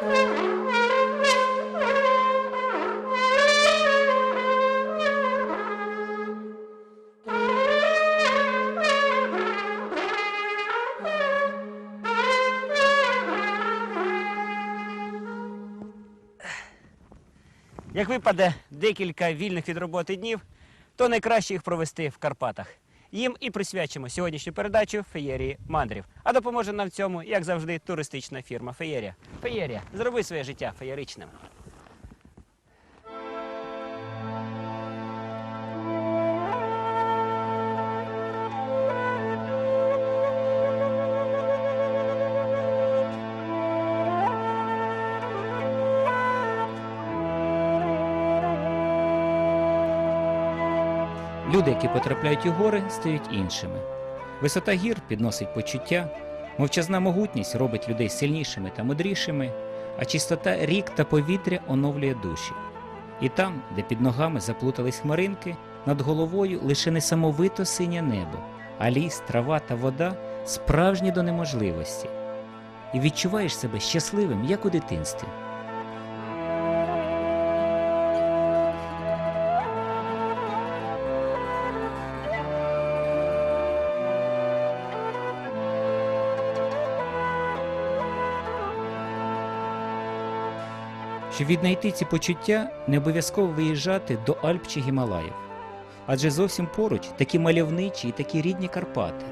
Як випаде декілька вільних від роботи днів, то найкраще їх провести в Карпатах. Їм і присвячимо сьогоднішню передачу Феєрії мандрів. А допоможе нам в цьому, як завжди, туристична фірма Феєрія. Феєрія, зроби своє життя феєричним. Люди, які потрапляють у гори, стають іншими. Висота гір підносить почуття, мовчазна могутність робить людей сильнішими та мудрішими, а чистота рік та повітря оновлює душі. І там, де під ногами заплутались хмаринки, над головою лише несамовито синє небо, а ліс, трава та вода справжні до неможливості. І відчуваєш себе щасливим, як у дитинстві. Щоб віднайти ці почуття, не обов'язково виїжджати до Альп чи Гімалаїв. Адже зовсім поруч такі мальовничі і такі рідні Карпати.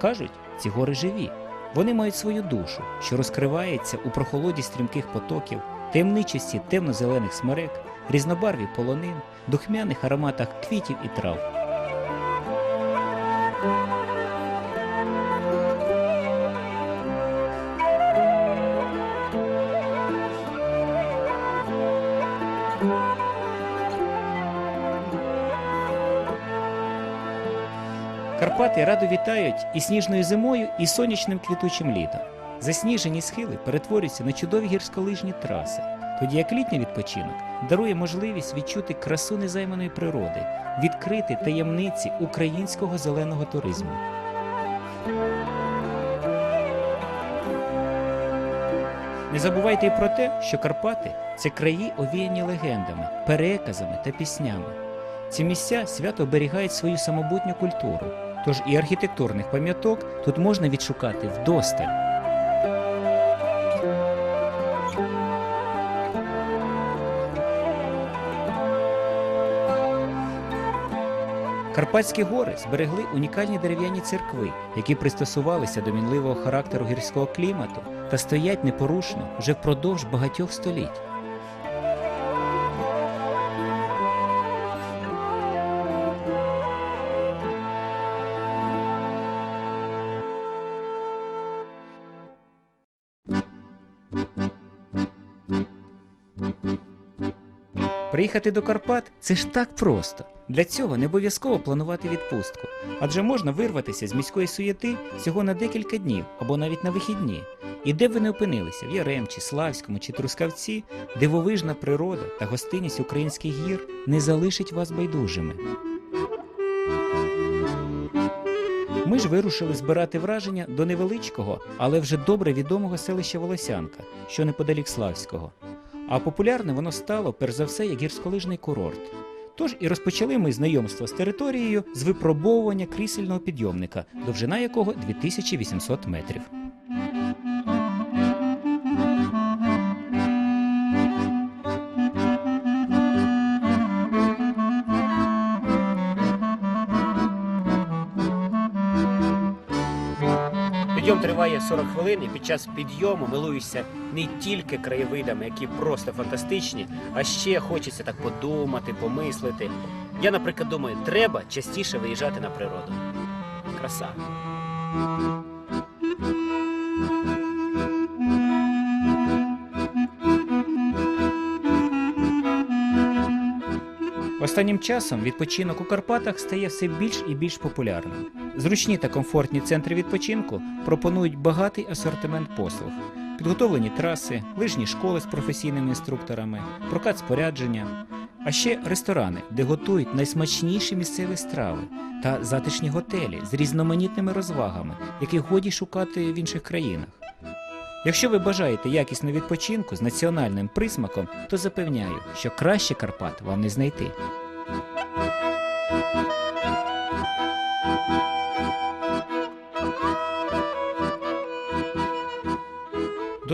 Кажуть, ці гори живі. Вони мають свою душу, що розкривається у прохолоді стрімких потоків, таємничості темно-зелених смерек, різнобарві полонин, духмяних ароматах квітів і трав. Карпати радо вітають і сніжною зимою, і сонячним квітучим літом. Засніжені схили перетворюються на чудові гірськолижні траси, тоді як літній відпочинок дарує можливість відчути красу незайманої природи, відкрити таємниці українського зеленого туризму. Не забувайте і про те, що Карпати це краї овіяні легендами, переказами та піснями. Ці місця свято оберігають свою самобутню культуру, тож і архітектурних пам'яток тут можна відшукати вдосталь. Карпатські гори зберегли унікальні дерев'яні церкви, які пристосувалися до мінливого характеру гірського клімату та стоять непорушно вже впродовж багатьох століть. Приїхати до Карпат це ж так просто. Для цього не обов'язково планувати відпустку, адже можна вирватися з міської суєти всього на декілька днів або навіть на вихідні. І де б ви не опинилися, в Яремчі, Славському чи Трускавці, дивовижна природа та гостинність українських гір не залишить вас байдужими. Ми ж вирушили збирати враження до невеличкого, але вже добре відомого селища Волосянка, що неподалік Славського. А популярне воно стало перш за все як гірськолижний курорт. Тож і розпочали ми знайомство з територією з випробовування крісельного підйомника, довжина якого 2800 метрів. Підйом триває 40 хвилин, і під час підйому милуюся не тільки краєвидами, які просто фантастичні, а ще хочеться так подумати, помислити. Я, наприклад, думаю, треба частіше виїжджати на природу. Краса. Останнім часом відпочинок у Карпатах стає все більш і більш популярним. Зручні та комфортні центри відпочинку пропонують багатий асортимент послуг, підготовлені траси, лижні школи з професійними інструкторами, прокат спорядження, а ще ресторани, де готують найсмачніші місцеві страви та затишні готелі з різноманітними розвагами, яких годі шукати в інших країнах. Якщо ви бажаєте якісного відпочинку з національним присмаком, то запевняю, що краще Карпат вам не знайти.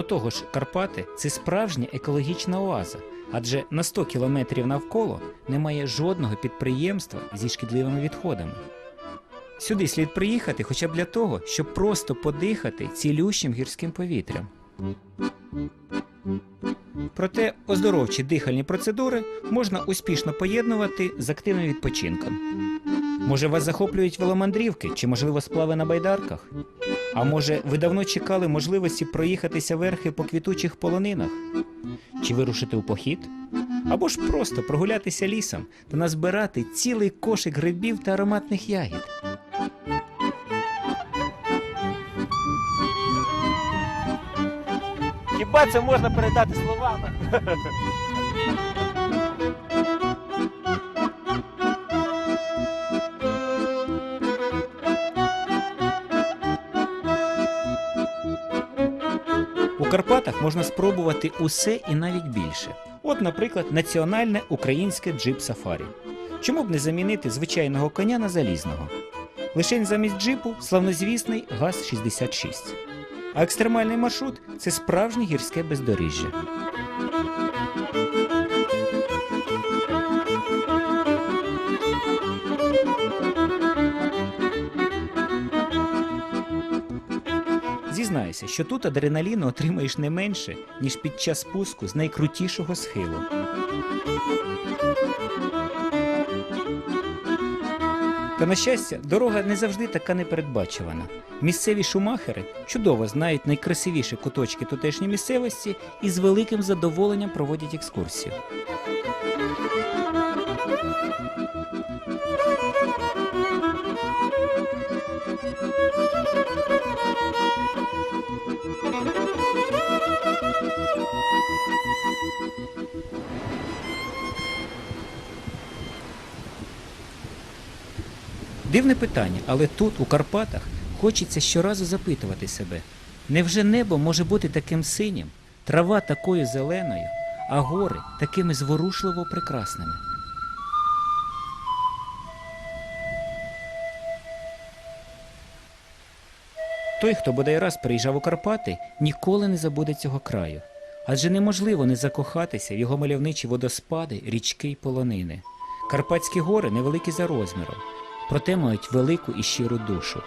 До того ж, Карпати це справжня екологічна оаза, адже на 100 кілометрів навколо немає жодного підприємства зі шкідливими відходами. Сюди слід приїхати хоча б для того, щоб просто подихати цілющим гірським повітрям. Проте оздоровчі дихальні процедури можна успішно поєднувати з активним відпочинком. Може, вас захоплюють веломандрівки чи, можливо, сплави на байдарках? А може, ви давно чекали можливості проїхатися верхи по квітучих полонинах? Чи вирушити у похід? Або ж просто прогулятися лісом та назбирати цілий кошик грибів та ароматних ягід? Хіба це можна передати словами? У Карпатах можна спробувати усе і навіть більше. От, наприклад, національне українське джип-сафарі. Чому б не замінити звичайного коня на залізного? Лишень замість джипу славнозвісний ГАЗ-66. А екстремальний маршрут це справжнє гірське бездоріжжя. Зізнаюся, що тут адреналіну отримаєш не менше, ніж під час спуску з найкрутішого схилу. Та на щастя, дорога не завжди така непередбачувана. Місцеві шумахери чудово знають найкрасивіші куточки тутешньої місцевості і з великим задоволенням проводять екскурсію. Дивне питання, але тут, у Карпатах, хочеться щоразу запитувати себе: невже небо може бути таким синім, трава такою зеленою, а гори такими зворушливо прекрасними? Той, хто бодай раз приїжджав у Карпати, ніколи не забуде цього краю. Адже неможливо не закохатися в його мальовничі водоспади, річки й полонини. Карпатські гори невеликі за розміром, проте мають велику і щиру душу.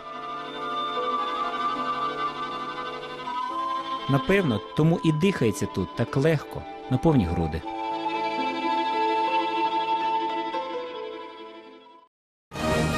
Напевно, тому і дихається тут так легко, на повні груди.